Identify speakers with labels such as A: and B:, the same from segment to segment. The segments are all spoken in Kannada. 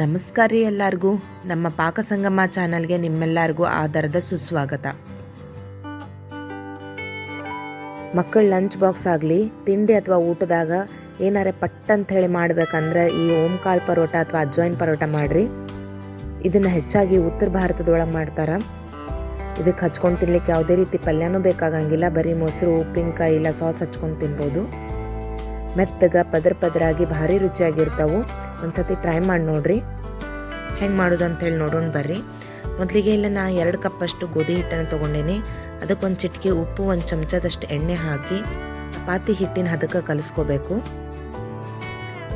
A: ನಮಸ್ಕಾರ ರೀ ಎಲ್ಲರಿಗೂ. ನಮ್ಮ ಪಾಕಸಂಗಮ ಚಾನಲ್ಗೆ ನಿಮ್ಮೆಲ್ಲರಿಗೂ ಆಧಾರದ ಸುಸ್ವಾಗತ. ಮಕ್ಕಳ ಲಂಚ್ ಬಾಕ್ಸ್ ಆಗಲಿ, ತಿಂಡಿ ಅಥವಾ ಊಟದಾಗ ಏನಾರೆ ಪಟ್ ಅಂತ ಹೇಳಿ ಮಾಡ್ಬೇಕಂದ್ರೆ ಈ ಓಂಕಾಳ್ ಪರೋಟ ಅಥವಾ ಅಜ್ವೈನ್ ಪರೋಟ ಮಾಡ್ರಿ. ಇದನ್ನ ಹೆಚ್ಚಾಗಿ ಉತ್ತರ ಭಾರತದೊಳಗೆ ಮಾಡ್ತಾರ. ಇದಕ್ಕೆ ಹಚ್ಕೊಂಡು ತಿನ್ಲಿಕ್ಕೆ ಯಾವುದೇ ರೀತಿ ಪಲ್ಯನೂ ಬೇಕಾಗಂಗಿಲ್ಲ. ಬರೀ ಮೊಸರು, ಉಪ್ಪಿನಕಾಯಿ ಇಲ್ಲ, ಸಾಸ್ ಹಚ್ಕೊಂಡು ತಿನ್ಬೋದು. ಮೆತ್ತಗ, ಪದರ ಪದರಾಗಿ ಭಾರಿ ರುಚಿಯಾಗಿರ್ತಾವು. ಒಂದ್ಸತಿ ಟ್ರೈ ಮಾಡಿ ನೋಡ್ರಿ. ಹೆಂಗೆ ಮಾಡೋದು ಅಂತೇಳಿ ನೋಡೋಣ ಬರ್ರಿ. ಮೊದಲಿಗೆ ಇಲ್ಲ ನಾ ಎರಡು ಕಪ್ಪಷ್ಟು ಗೋಧಿ ಹಿಟ್ಟನ್ನು ತೊಗೊಂಡೇನಿ. ಅದಕ್ಕೊಂದು ಚಿಟಿಕೆ ಉಪ್ಪು, ಒಂದು ಚಮಚದಷ್ಟು ಎಣ್ಣೆ ಹಾಕಿ ಚಪಾತಿ ಹಿಟ್ಟಿನ ಹದಕ್ಕೆ ಕಲಿಸ್ಕೋಬೇಕು.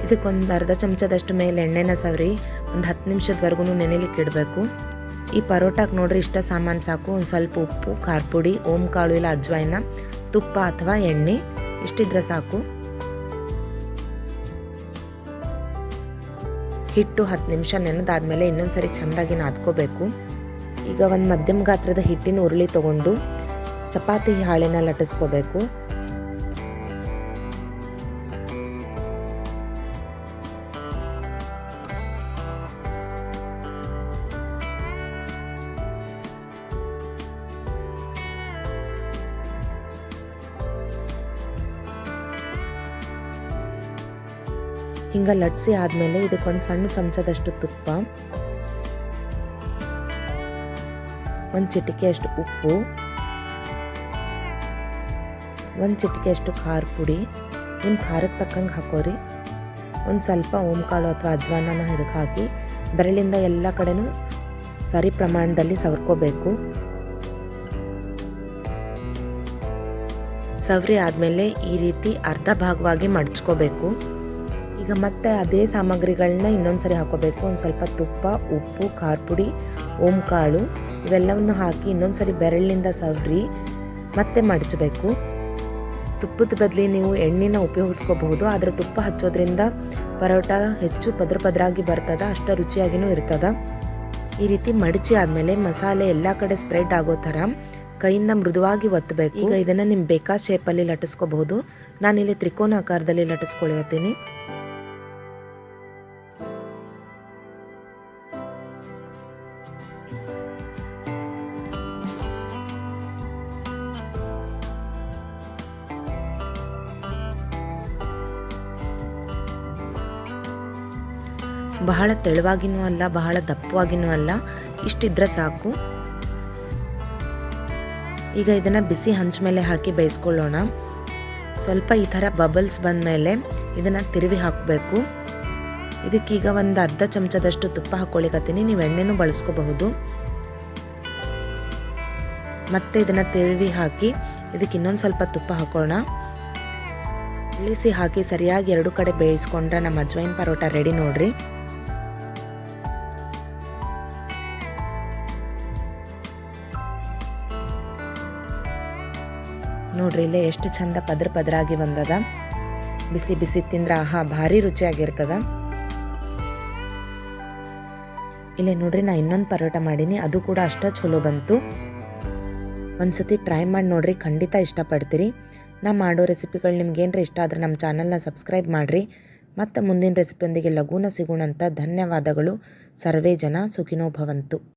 A: ಇದಕ್ಕೊಂದು ಅರ್ಧ ಚಮಚದಷ್ಟು ಮೇಲೆ ಎಣ್ಣೆನ ಸವರಿ ಒಂದು ಹತ್ತು ನಿಮಿಷದವರೆಗೂ ನೆನೆಲಿಕ್ಕೆ ಇಡಬೇಕು. ಈ ಪರೋಟಾಕ್ಕೆ ನೋಡ್ರಿ ಇಷ್ಟ ಸಾಮಾನು ಸಾಕು. ಒಂದು ಸ್ವಲ್ಪ ಉಪ್ಪು, ಖಾರ ಪುಡಿ ಓಂ ಕಾಳು ಇಲ್ಲ ಅಜ್ವಾಯಿನ, ತುಪ್ಪ ಅಥವಾ ಎಣ್ಣೆ, ಇಷ್ಟಿದ್ರೆ ಸಾಕು. ಹಿಟ್ಟು ಹತ್ತು ನಿಮಿಷ ನೆನೆದಾದ್ಮೇಲೆ ಇನ್ನೊಂದ್ಸರಿ ಚೆಂದಾಗಿ ನಾದ್ಕೋಬೇಕು ಈಗ ಒಂದು ಮಧ್ಯಮ ಗಾತ್ರದ ಹಿಟ್ಟಿನ ಉರುಳಿ ತಗೊಂಡು ಚಪಾತಿ ಹಾಳೆನ ಲಟ್ಟಿಸ್ಕೋಬೇಕು. ಹಿಂಗ ಲಟ್ಸಿ ಆದಮೇಲೆ ಇದಕ್ಕೊಂದು ಸಣ್ಣ ಚಮಚದಷ್ಟು ತುಪ್ಪ, ಒಂದು ಚಿಟಿಕೆಯಷ್ಟು ಉಪ್ಪು, ಒಂದು ಚಿಟಿಕೆಯಷ್ಟು ಖಾರ ಪುಡಿ. ನಿಮ್ಮ ಖಾರಕ್ಕೆ ತಕ್ಕಂಗೆ ಹಾಕೋರಿ. ಒಂದು ಸ್ವಲ್ಪ ಓಂಕಾಳು ಅಥವಾ ಅಜ್ವಾನನ ಇದಕ್ಕೆ ಹಾಕಿ ಬೆರಳಿಂದ ಎಲ್ಲ ಕಡೆನೂ ಸರಿ ಪ್ರಮಾಣದಲ್ಲಿ ಸವರ್ಕೋಬೇಕು. ಸವರಿ ಆದಮೇಲೆ ಈ ರೀತಿ ಅರ್ಧ ಭಾಗವಾಗಿ ಮಡ್ಚ್ಕೋಬೇಕು. ಈಗ ಮತ್ತೆ ಅದೇ ಸಾಮಗ್ರಿಗಳನ್ನ ಇನ್ನೊಂದ್ಸರಿ ಹಾಕೋಬೇಕು. ಒಂದು ಸ್ವಲ್ಪ ತುಪ್ಪ, ಉಪ್ಪು ಖಾರ ಪುಡಿ ಓಂ ಕಾಳು ಇವೆಲ್ಲವನ್ನು ಹಾಕಿ ಇನ್ನೊಂದು ಸರಿ ಬೆರಳಿನಿಂದ ಸವರಿ ಮತ್ತೆ ಮಡಚಬೇಕು. ತುಪ್ಪದ ಬದಲಿ ನೀವು ಎಣ್ಣೆನ ಉಪಯೋಗಿಸ್ಕೋಬಹುದು. ಆದರೆ ತುಪ್ಪ ಹಚ್ಚೋದ್ರಿಂದ ಪರೋಟ ಹೆಚ್ಚು ಪದ್ರ ಪದರಾಗಿ ಬರ್ತದ, ಅಷ್ಟು ರುಚಿಯಾಗಿನೂ ಇರ್ತದ. ಈ ರೀತಿ ಮಡಚಿ ಆದಮೇಲೆ ಮಸಾಲೆ ಎಲ್ಲ ಕಡೆ ಸ್ಪ್ರೆಡ್ ಆಗೋ ಥರ ಕೈಯಿಂದ ಮೃದುವಾಗಿ ಒತ್ತಬೇಕು ಈಗ ಇದನ್ನು ನಿಮ್ಮ ಬೇಕಾ ಶೇಪಲ್ಲಿ ಲಟಿಸ್ಕೋಬಹುದು ನಾನಿಲ್ಲಿ ತ್ರಿಕೋನ ಆಕಾರದಲ್ಲಿ ಲಟ್ಟಿಸ್ಕೊಳತ್ತೀನಿ ಬಹಳ ತೆಳುವಾಗಿನೂ ಅಲ್ಲ, ಬಹಳ ದಪ್ಪವಾಗಿನೂ ಅಲ್ಲ. ಇಷ್ಟಿದ್ರೆ ಸಾಕು. ಈಗ ಇದನ್ನು ಬಿಸಿ ಹಂಚ ಮೇಲೆ ಹಾಕಿ ಬೇಯಿಸ್ಕೊಳ್ಳೋಣ. ಸ್ವಲ್ಪ ಈ ಥರ ಬಬಲ್ಸ್ ಬಂದ ಮೇಲೆ ಇದನ್ನು ತಿರುವಿ ಹಾಕಬೇಕು. ಇದಕ್ಕೀಗ ಒಂದು ಅರ್ಧ ಚಮಚದಷ್ಟು ತುಪ್ಪ ಹಾಕ್ಕೊಳ್ಳಿಕತ್ತೀನಿ ನೀವು ಎಣ್ಣೆನೂ ಬಳಸ್ಕೋಬಹುದು. ಮತ್ತೆ ಇದನ್ನು ತಿರುವಿ ಹಾಕಿ ಇದಕ್ಕೆ ಇನ್ನೊಂದು ಸ್ವಲ್ಪ ತುಪ್ಪ ಹಾಕೋಣ. ಇಳಿಸಿ ಹಾಕಿ ಸರಿಯಾಗಿ ಎರಡು ಕಡೆ ಬೇಯಿಸ್ಕೊಂಡ್ರೆ ನಮ್ಮ ಅಜ್ವೈನ್ ಪರೋಟ ರೆಡಿ ನೋಡ್ರಿ. ನೋಡ್ರಿ, ಇಲ್ಲೇ ಎಷ್ಟು ಚಂದ ಪದ್ರ ಪದರಾಗಿ ಬಂದದ. ಬಿಸಿ ಬಿಸಿ ತಿಂದ್ರೆ ಆಹಾ, ಭಾರಿ ರುಚಿಯಾಗಿರ್ತದ. ಇಲ್ಲೇ ನೋಡ್ರಿ, ನಾ ಇನ್ನೊಂದು ಪರೋಟ ಮಾಡೀನಿ, ಅದು ಕೂಡ ಅಷ್ಟ ಚಲೋ ಬಂತು. ಒಂದ್ಸತಿ ಟ್ರೈ ಮಾಡಿ ನೋಡ್ರಿ, ಖಂಡಿತ ಇಷ್ಟಪಡ್ತೀರಿ. ನಾ ಮಾಡೋ ರೆಸಿಪಿಗಳು ನಿಮ್ಗೇನ್ರ ಇಷ್ಟ ಆದ್ರೆ ನಮ್ಮ ಚಾನಲ್ನ ಸಬ್ಸ್ಕ್ರೈಬ್ ಮಾಡಿರಿ. ಮತ್ತು ಮುಂದಿನ ರೆಸಿಪಿಯೊಂದಿಗೆ ಲಘೂನ ಸಿಗೋಣ ಅಂತ ಧನ್ಯವಾದಗಳು. ಸರ್ವೇ ಜನ ಸುಖಿನೋ ಭವಂತು.